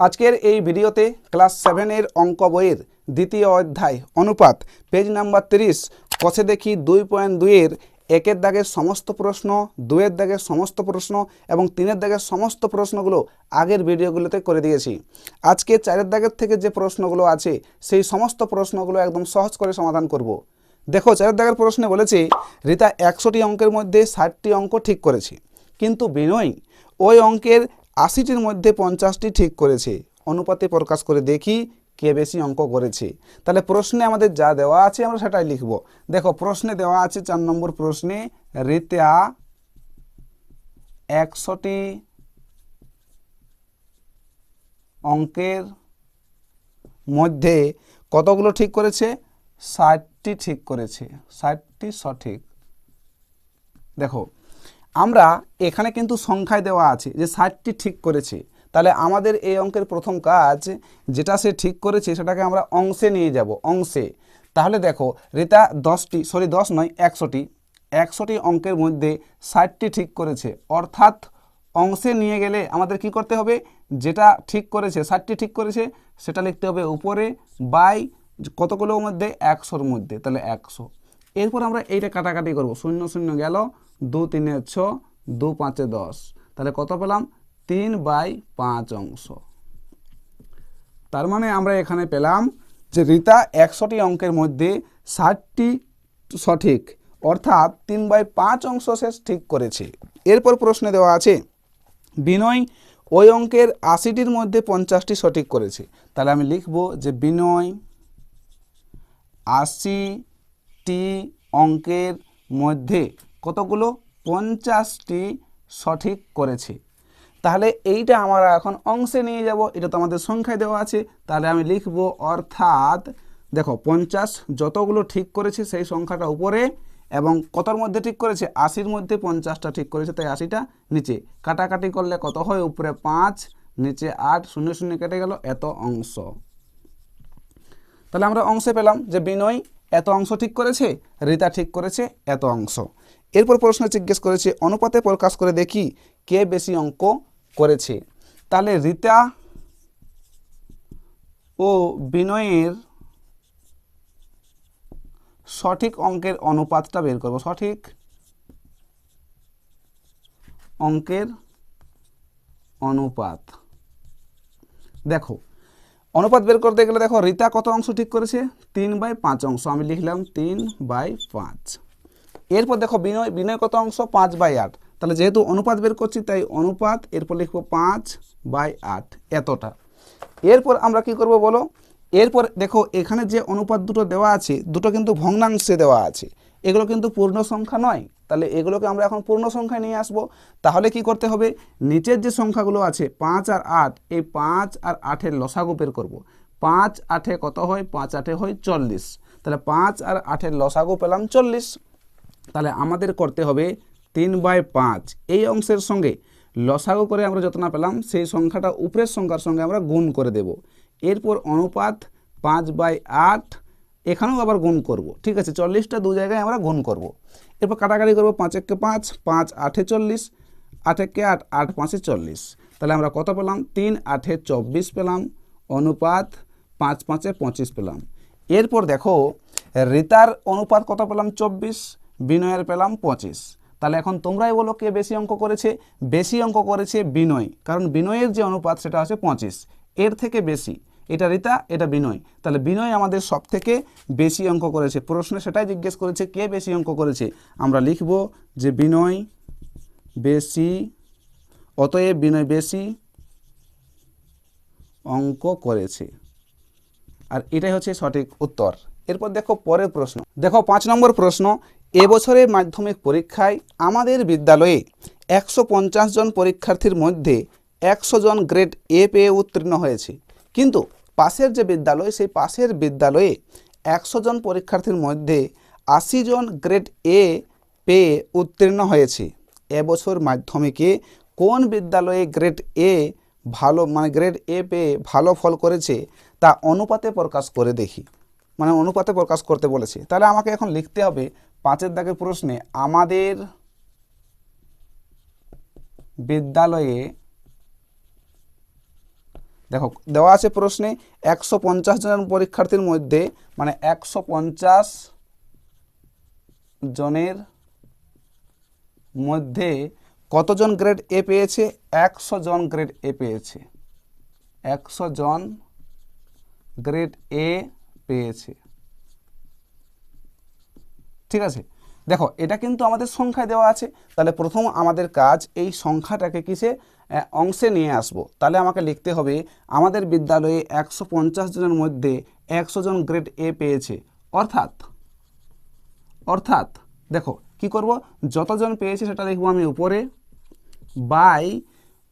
আজকের এই ভিডিওতে ক্লাস সেভেনের অঙ্ক বইয়ের দ্বিতীয় অধ্যায় অনুপাত, পেজ নাম্বার তিরিশ, কষে দেখি দুই পয়েন্ট দুইয়ের, একের দাগের সমস্ত প্রশ্ন দুয়ের দাগের সমস্ত প্রশ্ন এবং তিনের দাগের সমস্ত প্রশ্নগুলো আগের ভিডিওগুলোতে করে দিয়েছি। আজকে চারের দাগের থেকে যে প্রশ্নগুলো আছে, সেই সমস্ত প্রশ্নগুলো একদম সহজ করে সমাধান করব। দেখো, চারের দাগের প্রশ্নে বলেছে, রিতা একশোটি অঙ্কের মধ্যে ষাটটি অঙ্ক ঠিক করেছে। কিন্তু বিনয়, ওই অঙ্কের আশিটির মধ্যে পঞ্চাশটি ঠিক করেছে। অনুপাতে প্রকাশ করে দেখি কে বেশি অঙ্ক করেছে। তাহলে প্রশ্নে আমাদের যা দেওয়া আছে আমরা সেটাই লিখব। দেখো, প্রশ্নে দেওয়া আছে চার নম্বর প্রশ্নে রিতা একশোটি অঙ্কের মধ্যে কতগুলো ঠিক করেছে? ষাটটি ঠিক করেছে। ষাটটি সঠিক। দেখো আমরা এখানে কিন্তু সংখ্যায় দেওয়া আছে যে ষাটটি ঠিক করেছে। তাহলে আমাদের এই অঙ্কের প্রথম কাজ, যেটা সে ঠিক করেছে সেটাকে আমরা অংশে নিয়ে যাব, অংশে। তাহলে দেখো, রিতা দশটি, সরি দশ নয়, একশোটি। একশোটি অঙ্কের মধ্যে ষাটটি ঠিক করেছে। অর্থাৎ অংশে নিয়ে গেলে আমাদের কি করতে হবে? যেটা ঠিক করেছে, ষাটটি ঠিক করেছে, সেটা লিখতে হবে উপরে, বাই কতগুলোর মধ্যে? একশোর মধ্যে। তাহলে একশো। এরপর আমরা এইটা কাটাকাটি করব। শূন্য শূন্য গেল, দু, তিনে ছ, দু, পাঁচে দশ। তাহলে কত পেলাম? তিন বাই পাঁচ অংশ। তার মানে আমরা এখানে পেলাম যে রিতা একশোটি অঙ্কের মধ্যে ষাটটি সঠিক, অর্থাৎ তিন বাই পাঁচ অংশ সে ঠিক করেছে। এরপর প্রশ্নে দেওয়া আছে, বিনয় ওই অঙ্কের আশিটির মধ্যে পঞ্চাশটি সঠিক করেছে। তাহলে আমি লিখব যে বিনয় আশিটি অঙ্কের মধ্যে কতগুলো? পঞ্চাশটি সঠিক করেছে। তাহলে এইটা আমরা এখন অংশে নিয়ে যাব, এটা তো আমাদের সংখ্যায় দেওয়া আছে। তাহলে আমি লিখব, অর্থাৎ দেখো, পঞ্চাশ যতগুলো ঠিক করেছে সেই সংখ্যাটা উপরে এবং কতর মধ্যে ঠিক করেছে? আশির মধ্যে পঞ্চাশটা ঠিক করেছে, তাই আশিটা নিচে। কাটাকাটি করলে কত হয়? উপরে পাঁচ, নিচে আট, শূন্য শূন্য কেটে গেল, এত অংশ। তাহলে আমরা অংশে পেলাম যে বিনয় এত অংশ ঠিক করেছে? রিতা ঠিক করেছে এত অংশ। এরপর প্রশ্ন জিজ্ঞেস করেছে, অনুপাতে প্রকাশ করে দেখি কে বেশি অঙ্ক করেছে। তাহলে রিতা ও বিনয়ের সঠিক অঙ্কের অনুপাতটা বের করব। সঠিক অঙ্কের অনুপাত। দেখো অনুপাত বের করতে গেলে দেখো, রিতা কত অংশ ঠিক করেছে? তিন বাই পাঁচ অংশ। আমি লিখলাম তিন বাই পাঁচ। এরপর দেখো, বিনয় বিনয় কত অংশ? পাঁচ বাই আট। তাহলে যেহেতু অনুপাত বের করছি, তাই অনুপাত, এরপর লিখব পাঁচ বাই আট, এতটা। এরপর আমরা কি করব বলো? এরপর দেখো, এখানে যে অনুপাত দুটো দেওয়া আছে, দুটো কিন্তু ভগ্নাংশে দেওয়া আছে। এগুলো কিন্তু পূর্ণ সংখ্যা নয়। তাহলে এগুলোকে আমরা এখন পূর্ণ সংখ্যায় নিয়ে আসব। তাহলে কি করতে হবে? নিচের যে সংখ্যাগুলো আছে, পাঁচ আর আট, এই পাঁচ আর আটের লসাগু বের করব। পাঁচ আটে কত হয়? পাঁচ আটে হয় চল্লিশ। তাহলে পাঁচ আর আটের লসাগু পেলাম চল্লিশ। তাহলে আমাদের করতে হবে তিন বাই পাঁচ। এই অংশের সঙ্গে লসাগু করে আমরা যত না পেলাম, সেই সংখ্যাটা উপরের সংখ্যার সঙ্গে আমরা গুণ করে দেব। এরপর অনুপাত পাঁচ বাই আট, এখানেও আবার গুণ করব। ঠিক আছে, চল্লিশটা দু জায়গায় আমরা গুণ করব। এরপর কাটাকাটি করব পাঁচ একে পাঁচ পাঁচ আটে চল্লিশ, আট একে আট আট পাঁচে চল্লিশ। তাহলে আমরা কত পেলাম? তিন আটে চব্বিশ পেলাম, অনুপাত পাঁচ পাঁচে পঁচিশ পেলাম। এরপর দেখো রিতার অনুপাত কত পেলাম? চব্বিশ, বিনয়ের পেলাম পঁচিশ। তাহলে এখন তোমরাই বলো কে বেশি অঙ্ক করেছে? বেশি অঙ্ক করেছে বিনয়। কারণ বিনয়ের যে অনুপাত সেটা আছে পঁচিশ। এর থেকে বেশি। এটা রিতা, এটা বিনয়। তাহলে বিনয় আমাদের সব থেকে বেশি অঙ্ক করেছে। প্রশ্নে সেটাই জিজ্ঞেস করেছে, কে বেশি অঙ্ক করেছে? আমরা লিখব যে বিনয় বেশি, অতএব বিনয় বেশি অঙ্ক করেছে। আর এটাই হচ্ছে সঠিক উত্তর। এরপর দেখো পরের প্রশ্ন। দেখো পাঁচ নম্বর প্রশ্ন, এবছরের মাধ্যমিক পরীক্ষায় আমাদের বিদ্যালয়ে একশো পঞ্চাশ জন পরীক্ষার্থীর মধ্যে একশো জন গ্রেড এ পেয়ে উত্তীর্ণ হয়েছে। কিন্তু পাশের যে বিদ্যালয়, সেই পাশের বিদ্যালয়ে একশো জন পরীক্ষার্থীর মধ্যে আশি জন গ্রেড এ পেয়ে উত্তীর্ণ হয়েছে। এবছর মাধ্যমিকে কোন বিদ্যালয়ে গ্রেড এ ভালো মানে গ্রেড এ পেয়ে ভালো ফল করেছে, তা অনুপাতে প্রকাশ করে দেখি। মানে অনুপাতে প্রকাশ করতে বলেছে। তাহলে আমাকে এখন লিখতে হবে পাঁচের দাগের প্রশ্নে, আমাদের বিদ্যালয়ে দেখো, দেওয়া আছে প্রশ্নে একশো পঞ্চাশ জনের পরীক্ষার্থীর মধ্যে মানে একশো পঞ্চাশ জনের মধ্যে কতজন গ্রেড এ পেয়েছে? একশো জন গ্রেড এ পেয়েছে। একশো জন গ্রেড এ পেয়েছে। ঠিক আছে? দেখো, এটা কিন্তু আমাদের সংখ্যায় দেওয়া আছে। তাহলে প্রথম আমাদের কাজ এই সংখ্যাটাকে কিসে? অংশে নিয়ে আসব। তাহলে আমাকে লিখতে হবে, আমাদের বিদ্যালয়ে একশো পঞ্চাশ জনের মধ্যে একশো জন গ্রেড এ পেয়েছে। অর্থাৎ অর্থাৎ, দেখো, কি করব? যতজন পেয়েছে সেটা লিখব আমি উপরে। বাই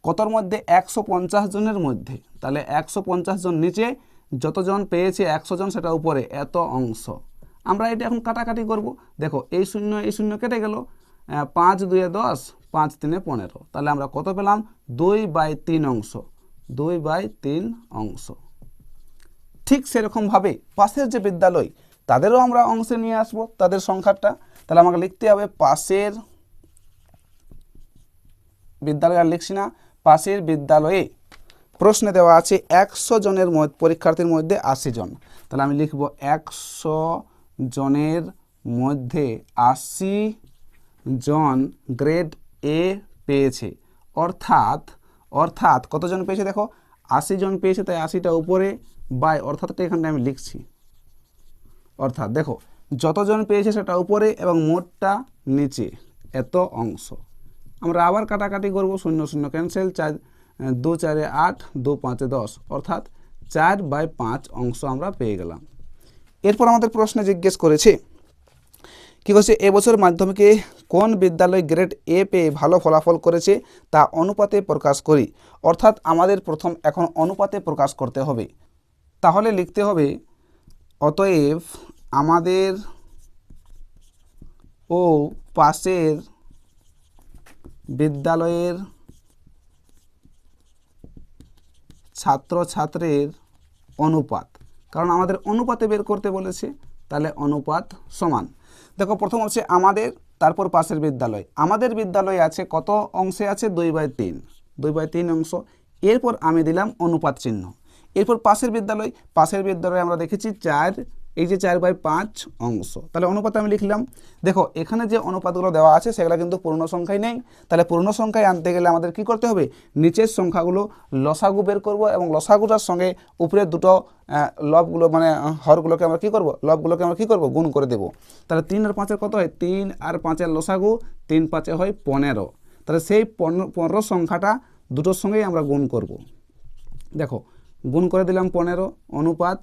কতর মধ্যে? একশো পঞ্চাশ জনের মধ্যে। তাহলে একশো পঞ্চাশ জন নিচে, যতজন পেয়েছে একশো জন সেটা উপরে, এত অংশ। আমরা এটা এখন কাটাকাটি করব। দেখো, এই শূন্য এই শূন্য কেটে গেল। পাঁচ, দুয়ে দশ পাঁচ তিনে পনেরো। তাহলে আমরা কত পেলাম? দুই বাই তিন অংশ। দুই বাই তিন অংশ। ঠিক সেরকমভাবে পাশের যে বিদ্যালয়, তাদেরও আমরা অংশে নিয়ে আসব, তাদের সংখ্যাটা। তাহলে আমাকে লিখতে হবে পাশের বিদ্যালয়, আর লিখছি না, পাশের বিদ্যালয়ে প্রশ্নে দেওয়া আছে একশো জনের মধ্যে, পরীক্ষার্থীর মধ্যে আশি জন। তাহলে আমি লিখব একশো জনের মধ্যে আশি জন গ্রেড এ পেয়েছে। অর্থাৎ অর্থাৎ কতজন পেয়েছে দেখো? আশি জন পেয়েছে, তাই আশিটা উপরে বাই অর্থাৎটা এখানে আমি লিখছি। অর্থাৎ দেখো, যতজন পেয়েছে সেটা উপরে এবং মোটটা নিচে, এত অংশ। আমরা আবার কাটাকাটি করব, শূন্য শূন্য ক্যান্সেল চার, দু, চারে আট, দু, পাঁচে দশ। অর্থাৎ চার বাই পাঁচ অংশ আমরা পেয়ে গেলাম। এরপর আমাদের প্রশ্নে জিজ্ঞেস করেছে কী করছে? এবছর মাধ্যমিকে কোন বিদ্যালয় গ্রেড এ পেয়ে ভালো ফলাফল করেছে তা অনুপাতে প্রকাশ করি। অর্থাৎ আমাদের প্রথম এখন অনুপাতে প্রকাশ করতে হবে। তাহলে লিখতে হবে, অতএব আমাদের ও পাশের বিদ্যালয়ের ছাত্রছাত্রীর অনুপাত। কারণ আমাদের অনুপাতে বের করতে বলেছে, তাহলে অনুপাত সমান। দেখো, প্রথম হচ্ছে আমাদের, তারপর পাশের বিদ্যালয়। আমাদের বিদ্যালয় আছে কত অংশে আছে? দুই বাই তিন। দুই বাই তিন অংশ। এরপর আমি দিলাম অনুপাত চিহ্ন। এরপর পাশের বিদ্যালয়, পাশের বিদ্যালয়ে আমরা দেখেছি চার এই যে চার বাই পাঁচ অংশ, তাহলে অনুপাত আমি লিখলাম, দেখো এখানে যে অনুপাতগুলো দেওয়া আছে সেগুলো কিন্তু পূর্ণ সংখ্যায় নেই। তাহলে পূর্ণ সংখ্যায় আনতে গেলে আমাদের কি করতে হবে? নিচের সংখ্যাগুলো লসাগু বের করব এবং লসাগুটার সঙ্গে উপরের দুটো লবগুলো মানে হরগুলোকে আমরা কি করব? লবগুলোকে আমরা কি করব? গুণ করে দেব। তাহলে তিন আর পাঁচের কত হয়? তিন আর পাঁচের লসাগু, তিন পাঁচে হয় পনেরো। তাহলে সেই পনেরো সংখ্যাটা দুটোর সঙ্গেই আমরা গুণ করব। দেখো, গুণ করে দিলাম পনেরো, অনুপাত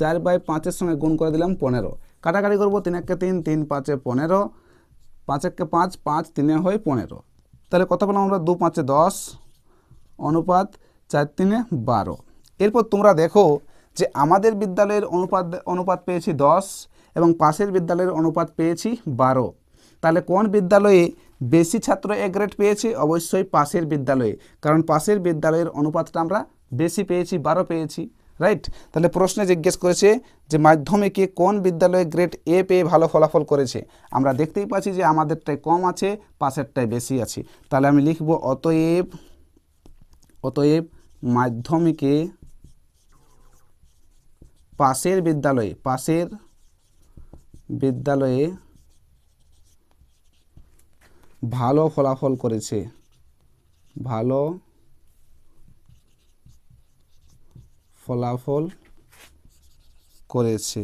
চার বাই পাঁচের সঙ্গে গুণ করে দিলাম পনেরো। কাটাকাটি করব তিন একে তিন তিন পাঁচে পনেরো, পাঁচ একে পাঁচ পাঁচ তিনে হয় পনেরো। তাহলে কত পেলাম আমরা? দু পাঁচে দশ, অনুপাত চার তিনে বারো। এরপর তোমরা দেখো যে আমাদের বিদ্যালয়ের অনুপাত অনুপাত পেয়েছি দশ এবং পাশের বিদ্যালয়ের অনুপাত পেয়েছি বারো। তাহলে কোন বিদ্যালয়ে বেশি ছাত্র এ গ্রেড পেয়েছে? অবশ্যই পাশের বিদ্যালয়ে। কারণ পাশের বিদ্যালয়ের অনুপাতটা আমরা বেশি পেয়েছি, বারো পেয়েছি। রাইট তাহলে প্রশ্নে জিজ্ঞেস করেছে যে মাধ্যমিকে কোন বিদ্যালয়ে গ্রেড এ পেয়ে ভালো ফলাফল করেছে? আমরা দেখতেই পাচ্ছি যে আমাদেরটাই কম আছে পাশেরটাই বেশি আছে। তাহলে আমি লিখব, অতএব অতএব মাধ্যমিকে পাশের বিদ্যালয়ে পাশের বিদ্যালয়ে ভালো ফলাফল করেছে। ভালো ফলাফল করেছে।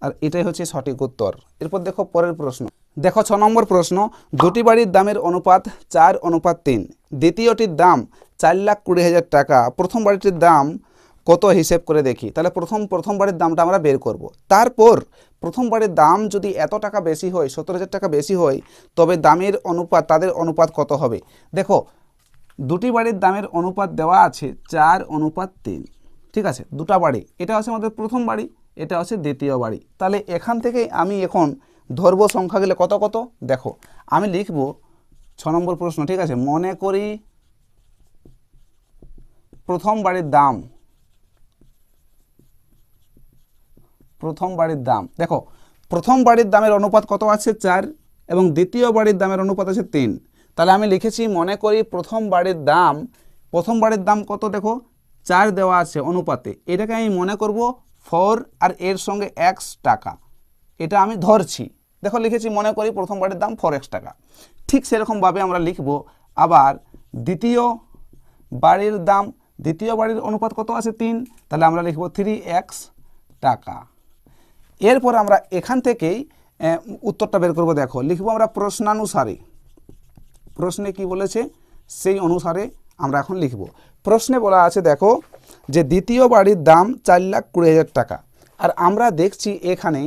আর এটাই হচ্ছে সঠিক উত্তর। এরপর দেখো পরের প্রশ্ন। দেখো ছ নম্বর প্রশ্ন, দুটি বাড়ির দামের অনুপাত চার, অনুপাত তিন। দ্বিতীয়টির দাম চার লাখ কুড়ি হাজার টাকা। প্রথম বাড়িটির দাম কত হিসেব করে দেখি? তাহলে প্রথম প্রথম বাড়ির দামটা আমরা বের করব। তারপর প্রথম বাড়ির দাম যদি এত টাকা বেশি হয়, সত্তর হাজার টাকা বেশি হয়, তবে দামের অনুপাত, তাদের অনুপাত কত হবে? দেখো দুটি বাড়ির দামের অনুপাত দেওয়া আছে চার অনুপাত তিন। ঠিক আছে? দুটা বাড়ি। এটা হচ্ছে আমাদের প্রথম বাড়ি, এটা হচ্ছে দ্বিতীয় বাড়ি। তাহলে এখান থেকে আমি এখন ধরবো সংখ্যা গেলে কত কত? দেখো, আমি লিখব ছ নম্বর প্রশ্ন, ঠিক আছে? মনে করি প্রথম বাড়ির দাম, প্রথম বাড়ির দাম, দেখো, প্রথম বাড়ির দামের অনুপাত কত আছে? চার এবং দ্বিতীয় বাড়ির দামের অনুপাত আছে তিন। তাহলে আমি লিখেছি, মনে করি প্রথম বাড়ির দাম প্রথম বাড়ির দাম কত দেখো? চার দেওয়া আছে অনুপাতে। এটাকে আমি মনে করব ফোর আর এর সঙ্গে এক্স টাকা। এটা আমি ধরছি। দেখো, লিখেছি, মনে করি প্রথম বাড়ির দাম ফোর এক্স টাকা। ঠিক সেরকমভাবে আমরা লিখব, আবার দ্বিতীয় বাড়ির দাম, দ্বিতীয় বাড়ির অনুপাত কত আছে? তিন। তাহলে আমরা লিখব থ্রি এক্স টাকা। এরপর আমরা এখান থেকেই উত্তরটা বের করব, দেখো। লিখব আমরা প্রশ্নানুসারে। প্রশ্নে কি বলেছে? সেই অনুসারে আমরা এখন লিখব। প্রশ্নে বলা আছে, দেখো, যে দ্বিতীয় বাড়ির দাম চার লাখ কুড়ি হাজার টাকা। আর আমরা দেখছি এখানে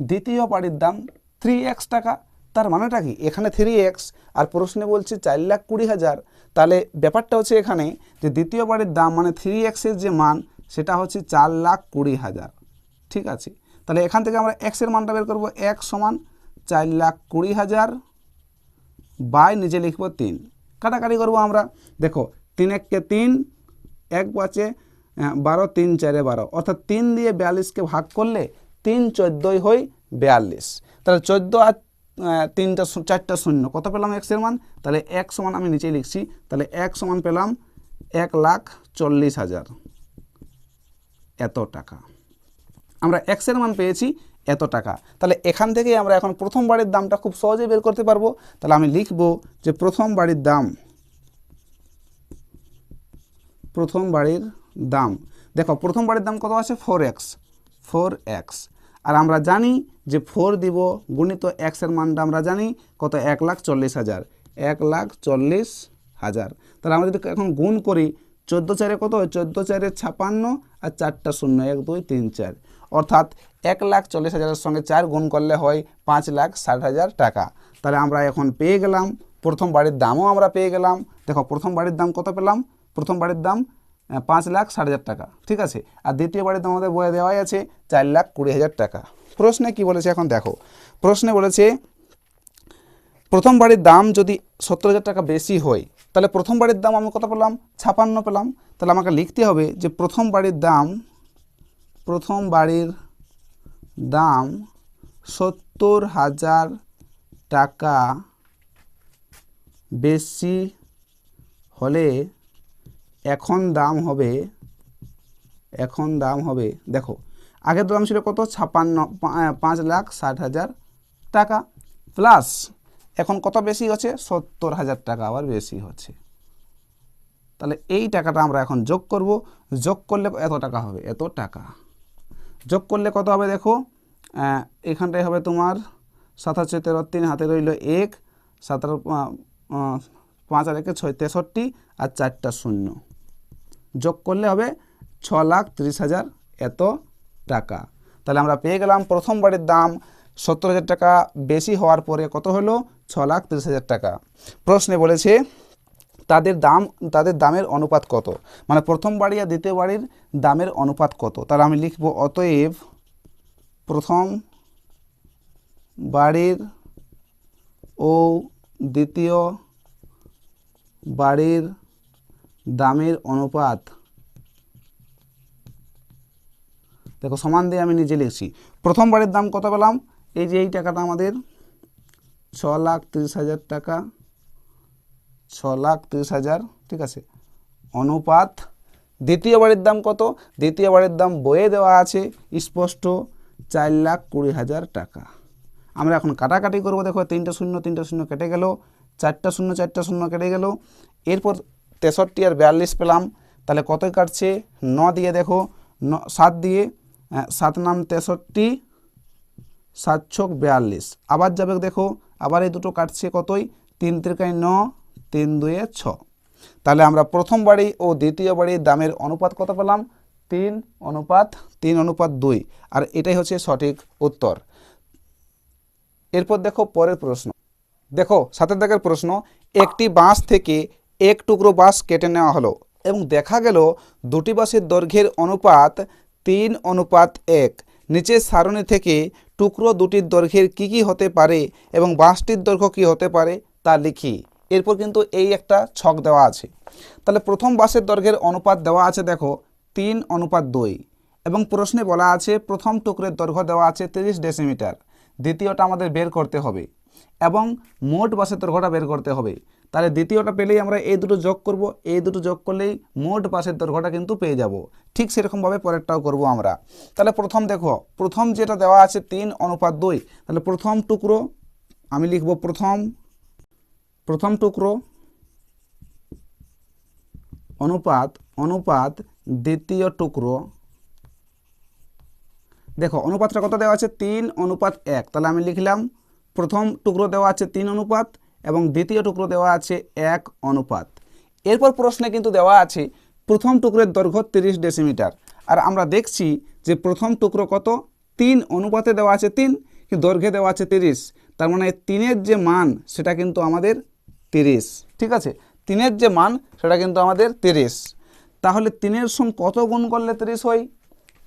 দ্বিতীয় বাড়ির দাম থ্রি এক্স টাকা। তার মানেটা কি? এখানে থ্রি এক্স আর প্রশ্নে বলছে চার লাখ কুড়ি হাজার। তাহলে ব্যাপারটা হচ্ছে এখানে যে দ্বিতীয় বাড়ির দাম মানে থ্রি এক্সের যে মান, সেটা হচ্ছে চার লাখ কুড়ি হাজার। ঠিক আছে? তাহলে এখান থেকে আমরা এক্সের মানটা বের করব। এক সমান চার লাখ কুড়ি হাজার। বাই নিচে লিখব তিন। কাটাকাটি করব আমরা। দেখো, তিন এককে তিন, এক পাঁচে বারো, তিন চারে বারো। অর্থাৎ তিন দিয়ে বিয়াল্লিশকে ভাগ করলে তিন চোদ্দোই হয় বিয়াল্লিশ। তাহলে চোদ্দ আর তিনটা চারটা শূন্য। কত পেলাম এক্সের মান? তাহলে এক সমান আমি নিচে লিখছি। তাহলে এক সমান পেলাম এক লাখ চল্লিশ হাজার। এত টাকা। আমরা এক্সের মান পেয়েছি। এত টাকা। তাহলে এখান থেকেই আমরা এখন প্রথম বাড়ির দামটা খুব সহজেই বের করতে পারব। তাহলে আমি লিখব যে প্রথম বাড়ির দাম, প্রথম বাড়ির দাম। দেখো, প্রথম বাড়ির দাম কত আছে? ফোর এক্স ফোর এক্স আর আমরা জানি যে ফোর দিব গুণিত এক্সের মানটা আমরা জানি কত? এক লাখ চল্লিশ হাজার। এক লাখ চল্লিশ হাজার। তাহলে আমরা যদি এখন গুণ করি, চোদ্দ চারে কত? হয় চোদ্দ চারে ছাপান্ন আর চারটা শূন্য, এক, দুই, তিন, চার। অর্থাৎ এক লাখ চল্লিশ হাজারের সঙ্গে চার গুণ করলে হয় পাঁচ লাখ ষাট হাজার টাকা। তাহলে আমরা এখন পেয়ে গেলাম। প্রথম বাড়ির দামও আমরা পেয়ে গেলাম। দেখো, প্রথম বাড়ির দাম কত পেলাম? প্রথম বাড়ির দাম পাঁচ লাখ ষাট হাজার টাকা, ঠিক আছে? আর দ্বিতীয় বাড়ির দাম আমাদের বয়ে দেওয়াই আছে চার লাখ কুড়ি হাজার টাকা। প্রশ্নে কি বলেছে এখন দেখো, প্রশ্নে বলেছে, প্রথম বাড়ির দাম যদি সত্তর হাজার টাকা বেশি হয়, তাহলে প্রথম বাড়ির দাম আমি কত পেলাম? ছাপান্ন পেলাম। তাহলে আমাকে লিখতে হবে যে প্রথম বাড়ির দাম প্রথম বাড়ির দাম সত্তর হাজার টাকা বেশি হলে এখন দাম হবে, এখন দাম হবে। দেখো, আগের দাম ছিল কত? ছাপান্ন পাঁচ লাখ ষাট হাজার টাকা। প্লাস এখন কত বেশি হচ্ছে? সত্তর হাজার টাকা আবার বেশি হচ্ছে। তাহলে এই টাকাটা আমরা এখন যোগ করব। যোগ করলে এত টাকা হবে? এত টাকা। যোগ করলে কত হবে দেখো? এখানটায় হবে তোমার সাত হাজার তেরো তিন হাতে রইল এক, সাতারো পাঁচ আর একে ছয়, তেষট্টি আর চারটা শূন্য। যোগ করলে হবে ছ লাখ তিরিশ হাজার এত টাকা। তাহলে আমরা পেয়ে গেলাম প্রথম বাড়ির দাম। সত্তর হাজার টাকা বেশি হওয়ার পরে কত হলো? ছ লাখ তিরিশ হাজার টাকা। প্রশ্নে বলেছে তাদের দাম, তাদের দামের অনুপাত কত? মানে প্রথম বাড়ি আর দ্বিতীয় বাড়ির দামের অনুপাত কত? তাহলে আমি লিখব, অতএব প্রথম বাড়ির ও দ্বিতীয় বাড়ির দামের অনুপাত। দেখো, সমান দিয়ে আমি নিজে লিখছি। প্রথম বাড়ির দাম কত পেলাম? এই যে এই টাকাটা আমাদের ছ লাখ তিরিশ হাজার টাকা। ছ লাখ তিরিশ হাজার, ঠিক আছে? অনুপাত, দ্বিতীয় বাড়ির দাম কত? দ্বিতীয় বাড়ির দাম বইয়ে দেওয়া আছে স্পষ্ট চার লাখ কুড়ি হাজার টাকা। আমরা এখন কাটাকাটি করব, দেখো, তিনটা শূন্য তিনটা শূন্য কেটে গেল, চারটা শূন্য চারটা শূন্য কেটে গেল। এরপর তেষট্টি আর বিয়াল্লিশ পেলাম, তাহলে কত কাটছে? ন দিয়ে দেখো, ন, সাত দিয়ে সাত নাম তেষট্টি, সাত ছক বিয়াল্লিশ। আবার যাবে দেখো, আবার এই দুটো কাটছে কতই? তিন তিরকায় ন তিন দুয়ে ছ। তাহলে আমরা প্রথম বাড়ি ও দ্বিতীয় বাড়ির দামের অনুপাত কত পেলাম? তিন অনুপাত তিন অনুপাত দুই। আর এটাই হচ্ছে সঠিক উত্তর। এরপর দেখো পরের প্রশ্ন। দেখো, সাতের দাগের প্রশ্ন, একটি বাঁশ থেকে এক টুকরো বাঁশ কেটে নেওয়া হলো এবং দেখা গেল দুটি বাঁশের দৈর্ঘ্যের অনুপাত তিন অনুপাত এক। নিচের সারণী থেকে টুকরো দুটির দৈর্ঘ্যের কি কি হতে পারে এবং বাঁশটির দৈর্ঘ্য কি হতে পারে তা লিখি। এরপর কিন্তু এই একটা ছক দেওয়া আছে। তাহলে প্রথম বাঁশের দৈর্ঘ্যের অনুপাত দেওয়া আছে দেখো, তিন অনুপাত দুই। এবং প্রশ্নে বলা আছে, প্রথম টুকরের দৈর্ঘ্য দেওয়া আছে তিরিশ ডেসিমিটার। দ্বিতীয়টা আমাদের বের করতে হবে। এবং মোট বাসের দৈর্ঘ্যটা বের করতে হবে। তাহলে দ্বিতীয়টা পেলেই আমরা এই দুটো যোগ করব। এই দুটো যোগ করলেই মোট বাসের দৈর্ঘ্যটা কিন্তু পেয়ে যাব। ঠিক সেরকমভাবে পরেরটাও করব আমরা। তাহলে প্রথম দেখো, প্রথম যেটা দেওয়া আছে তিন অনুপাত দুই। তাহলে প্রথম টুকরো আমি লিখব প্রথম প্রথম টুকরো, অনুপাত অনুপাত দ্বিতীয় টুকরো। দেখো, অনুপাতটা কত দেওয়া আছে? তিন, অনুপাত এক। তাহলে আমি লিখলাম, প্রথম টুকরো দেওয়া আছে তিন অনুপাত এবং দ্বিতীয় টুকরো দেওয়া আছে এক অনুপাত। এরপর প্রশ্নে কিন্তু দেওয়া আছে, প্রথম টুকরোর দৈর্ঘ্য তিরিশ ডেসিমিটার। আর আমরা দেখছি যে প্রথম টুকরো কত? তিন, অনুপাতে দেওয়া আছে তিন দৈর্ঘ্যে দেওয়া আছে তিরিশ। তার মানে তিনের যে মান, সেটা কিন্তু আমাদের তিরিশ। ঠিক আছে? তিনের যে মান, সেটা কিন্তু আমাদের তিরিশ। তাহলে তিনের সঙ্গে কত গুণ করলে তিরিশ হয়?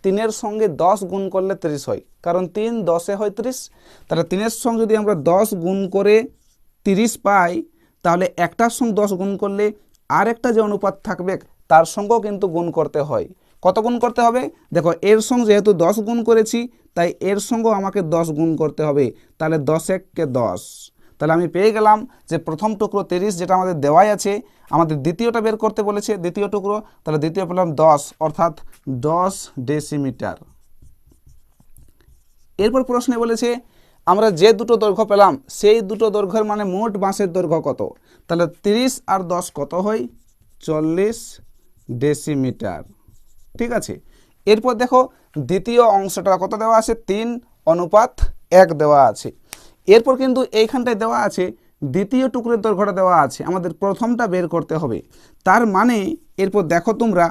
তিনের সঙ্গে দশ গুণ করলে তিরিশ হয়। কারণ তিন দশে হয় তিরিশ। তাহলে তিনের সঙ্গে যদি আমরা দশ গুণ করে তিরিশ পাই, তাহলে একটার সঙ্গে দশ গুণ করলে আরেকটা যে অনুপাত থাকবে, তার সঙ্গেও কিন্তু গুণ করতে হয়। কত গুণ করতে হবে? দেখো, এর সঙ্গে যেহেতু দশ গুণ করেছি, তাই এর সঙ্গেও আমাকে দশ গুণ করতে হবে। তাহলে দশ এককে দশ। তাহলে আমি পেয়ে গেলাম যে প্রথম টুকরো তিরিশ যেটা আমাদের দেওয়াই আছে, আমাদের দ্বিতীয়টা বের করতে বলেছে, দ্বিতীয় টুকরো, তাহলে দ্বিতীয় পেলাম দশ, অর্থাৎ দশ ডেসিমিটার। এরপর প্রশ্নে বলেছে, আমরা যে দুটো দৈর্ঘ্য পেলাম, সেই দুটো দৈর্ঘ্যের মানে মোট বাঁশের দৈর্ঘ্য কত? তাহলে তিরিশ আর দশ কত হয়? চল্লিশ ডেসিমিটার। ঠিক আছে? এরপর দেখো, দ্বিতীয় অংশটা কত দেওয়া আছে? তিন, অনুপাত এক দেওয়া আছে। এরপর কিন্তু এইখানটায় দেওয়া আছে, দ্বিতীয় টুকরের দৈর্ঘ্যটা দেওয়া আছে, আমাদের প্রথমটা বের করতে হবে। তার মানে এরপর দেখো তোমরা,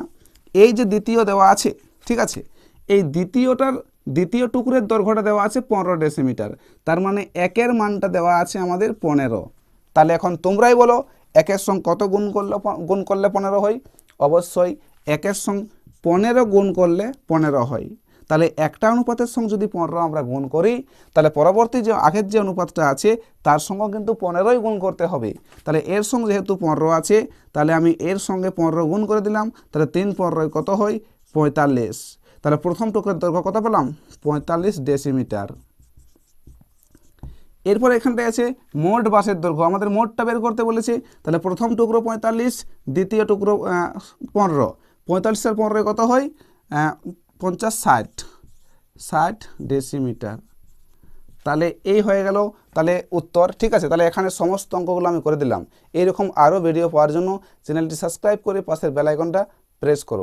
এই যে দ্বিতীয় দেওয়া আছে, ঠিক আছে? এই দ্বিতীয়টার, দ্বিতীয় টুকরের দৈর্ঘ্যটা দেওয়া আছে পনেরো ডেসিমিটার। তার মানে একের মানটা দেওয়া আছে আমাদের পনেরো। তাহলে এখন তোমরাই বলো, একের সঙ্গে কত গুণ করলে গুণ করলে পনেরো হয়? অবশ্যই একের সঙ্গে পনেরো গুণ করলে পনেরো হয়। তাহলে একটা অনুপাতের সঙ্গে যদি পনেরো আমরা গুণ করি, তাহলে পরবর্তী যে আগের যে অনুপাতটা আছে, তার সঙ্গেও কিন্তু পনেরোই গুণ করতে হবে। তাহলে এর সঙ্গে যেহেতু পনেরো আছে, তাহলে আমি এর সঙ্গে পনেরো গুণ করে দিলাম, তাহলে তিন পনেরোয় কত হয়? পঁয়তাল্লিশ। তাহলে প্রথম টুকরের দৈর্ঘ্য কত পেলাম? পঁয়তাল্লিশ ডেসিমিটার। এরপর এখানটায় আছে মোট বাসের দৈর্ঘ্য। আমাদের মোটটা বের করতে বলেছে, তাহলে প্রথম টুকরো পঁয়তাল্লিশ, দ্বিতীয় টুকরো পনেরো। পঁয়তাল্লিশ আর পনেরো কত হয়? পঞ্চাশ ষাট ষাট ডেসিমিটার তাহলে এই হয়ে গেল, তাহলে উত্তর, ঠিক আছে? তাহলে এখানে সমস্ত অঙ্কগুলো আমি করে দিলাম। এইরকম আরও ভিডিও পাওয়ার জন্য চ্যানেলটি সাবস্ক্রাইব করে পাশের বেলাইকনটা প্রেস করো।